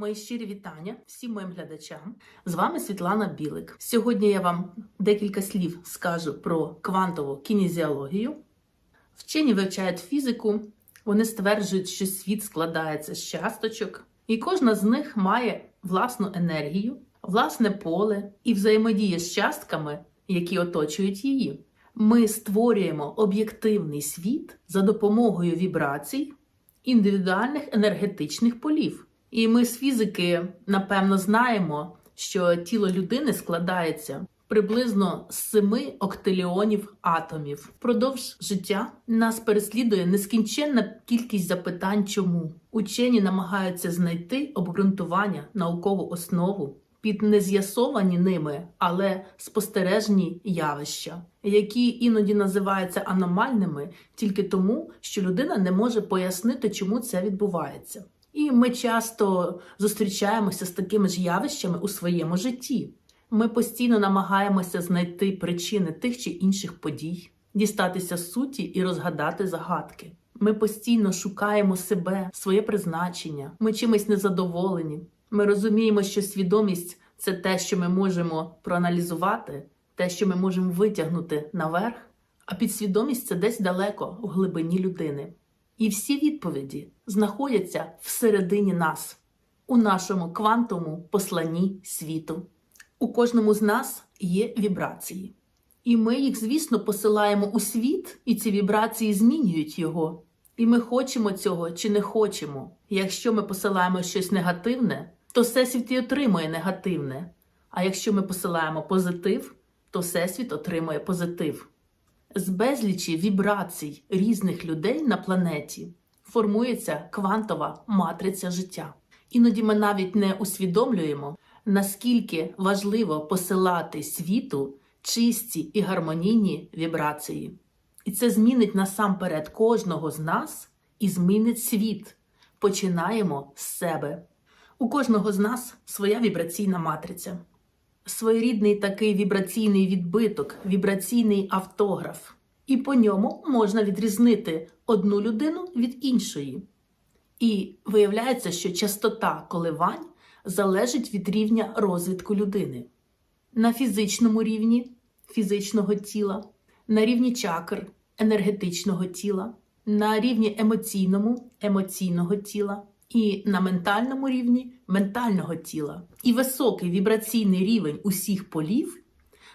Мої щирі вітання всім моїм глядачам. З вами Світлана Білик. Сьогодні я вам декілька слів скажу про квантову кінезіологію. Вчені вивчають фізику, вони стверджують, що світ складається з часточок, і кожна з них має власну енергію, власне поле і взаємодіє з частками, які оточують її. Ми створюємо об'єктивний світ за допомогою вібрацій індивідуальних енергетичних полів. І ми з фізики напевно знаємо, що тіло людини складається приблизно з 7 октиліонів атомів. Впродовж життя нас переслідує нескінченна кількість запитань, чому учені намагаються знайти обґрунтування, наукову основу під нез'ясовані ними, але спостережні явища, які іноді називаються аномальними тільки тому, що людина не може пояснити, чому це відбувається. І ми часто зустрічаємося з такими ж явищами у своєму житті. Ми постійно намагаємося знайти причини тих чи інших подій, дістатися суті і розгадати загадки. Ми постійно шукаємо себе, своє призначення. Ми чимось незадоволені. Ми розуміємо, що свідомість це те, що ми можемо проаналізувати, те, що ми можемо витягнути наверх, а підсвідомість це десь далеко в глибині людини. І всі відповіді знаходяться всередині нас, у нашому квантовому посланні світу. У кожному з нас є вібрації. І ми їх, звісно, посилаємо у світ, і ці вібрації змінюють його. І ми хочемо цього чи не хочемо. Якщо ми посилаємо щось негативне, то всесвіт і отримує негативне. А якщо ми посилаємо позитив, то всесвіт отримує позитив. З безлічі вібрацій різних людей на планеті формується квантова матриця життя. Іноді ми навіть не усвідомлюємо, наскільки важливо посилати світу чисті і гармонійні вібрації. І це змінить насамперед кожного з нас і змінить світ. Починаємо з себе. У кожного з нас своя вібраційна матриця, своєрідний такий вібраційний відбиток, вібраційний автограф. І по ньому можна відрізнити одну людину від іншої. І виявляється, що частота коливань залежить від рівня розвитку людини на фізичному рівні фізичного тіла, на рівні чакр енергетичного тіла, на рівні емоційному емоційного тіла і на ментальному рівні ментального тіла. І високий вібраційний рівень усіх полів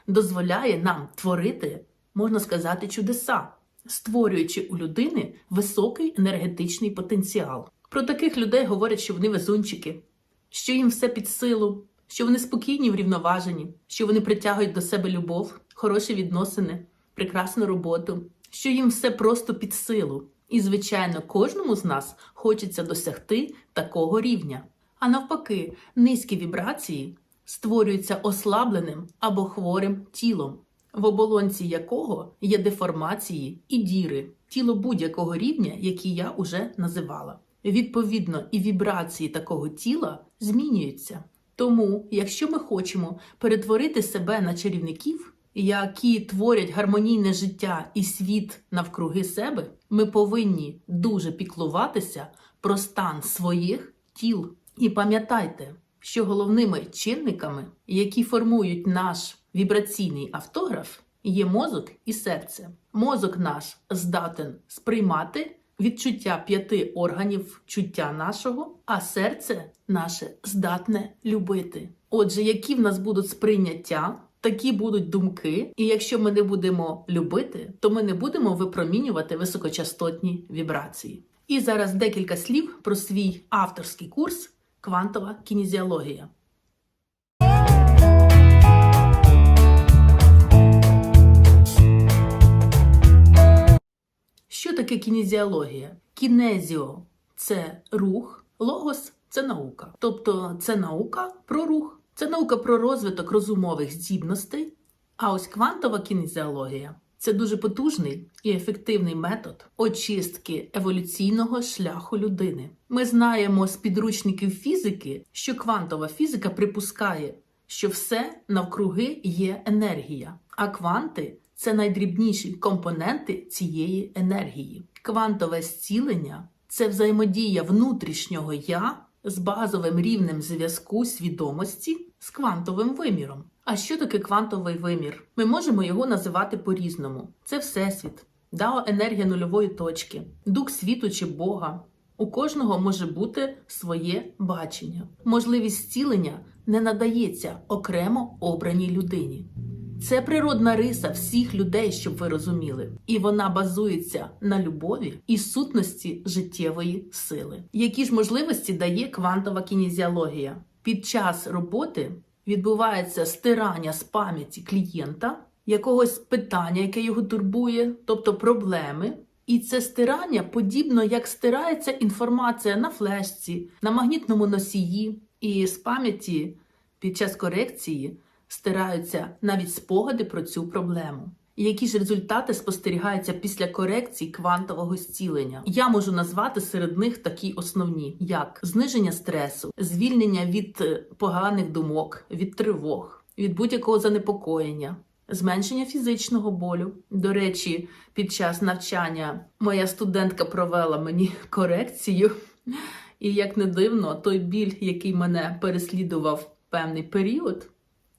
дозволяє нам творити, можна сказати, чудеса, створюючи у людини високий енергетичний потенціал. Про таких людей говорять, що вони везунчики, що їм все під силу, що вони спокійні, врівноважені, що вони притягують до себе любов, хороші відносини, прекрасну роботу, що їм все просто під силу. І, звичайно, кожному з нас хочеться досягти такого рівня. А навпаки, низькі вібрації створюються ослабленим або хворим тілом, в оболонці якого є деформації і діри, тіло будь-якого рівня, які я уже називала. Відповідно, і вібрації такого тіла змінюються. Тому, якщо ми хочемо перетворити себе на чарівників, які творять гармонійне життя і світ навкруги себе, ми повинні дуже піклуватися про стан своїх тіл. І пам'ятайте, що головними чинниками, які формують наш вібраційний автограф, є мозок і серце. Мозок наш здатен сприймати відчуття п'яти органів чуття нашого, а серце наше здатне любити. Отже, які в нас будуть сприйняття, такі будуть думки, і якщо ми не будемо любити, то ми не будемо випромінювати високочастотні вібрації. І зараз декілька слів про свій авторський курс Квантова кінезіологія. Що таке кінезіологія? Кінезіо це рух, логос це наука. Тобто це наука про рух, це наука про розвиток розумових здібностей. А ось квантова кінезіологія це дуже потужний і ефективний метод очистки еволюційного шляху людини. Ми знаємо з підручників фізики, що квантова фізика припускає, що все навкруги є енергія, а кванти це найдрібніші компоненти цієї енергії. Квантове зцілення це взаємодія внутрішнього я з базовим рівнем зв'язку свідомості з квантовим виміром. А що таке квантовий вимір? Ми можемо його називати по-різному: це Всесвіт, дао енергія нульової точки, дух світу чи Бога. У кожного може бути своє бачення. Можливість зцілення не надається окремо обраній людині. Це природна риса всіх людей, щоб ви розуміли, і вона базується на любові і сутності життєвої сили. Які ж можливості дає квантова кінезіологія? Під час роботи відбувається стирання з пам'яті клієнта, якогось питання, яке його турбує, тобто проблеми. І це стирання подібно як стирається інформація на флешці, на магнітному носії, і з пам'яті під час корекції стираються навіть спогади про цю проблему. І які ж результати спостерігаються після корекції квантового зцілення? Я можу назвати серед них такі основні, як зниження стресу, звільнення від е, поганих думок, від тривог, від будь-якого занепокоєння, зменшення фізичного болю. До речі, під час навчання моя студентка провела мені корекцію, і як не дивно, той біль, який мене переслідував певний період,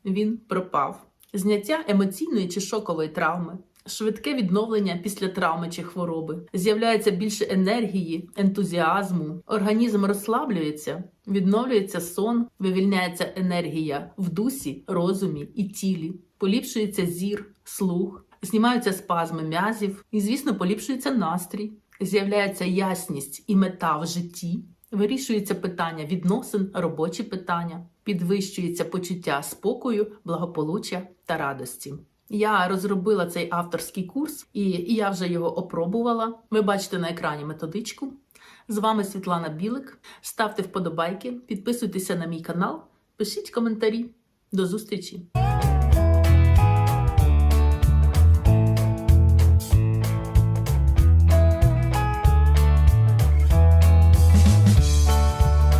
він пропав. Зняття емоційної чи шокової травми, швидке відновлення після травми чи хвороби, з'являється більше енергії, ентузіазму, організм розслаблюється, відновлюється сон, вивільняється енергія в дусі, розумі і тілі, поліпшується зір, слух, знімаються спазми м'язів, і, звісно, поліпшується настрій, з'являється ясність і мета в житті. Вирішується питання відносин, робочі питання, підвищується почуття спокою, благополуччя та радості. Я розробила цей авторський курс і я вже його опробувала. Ви бачите на екрані методичку. З вами Світлана Білик. Ставте вподобайки, підписуйтеся на мій канал, пишіть коментарі. До зустрічі!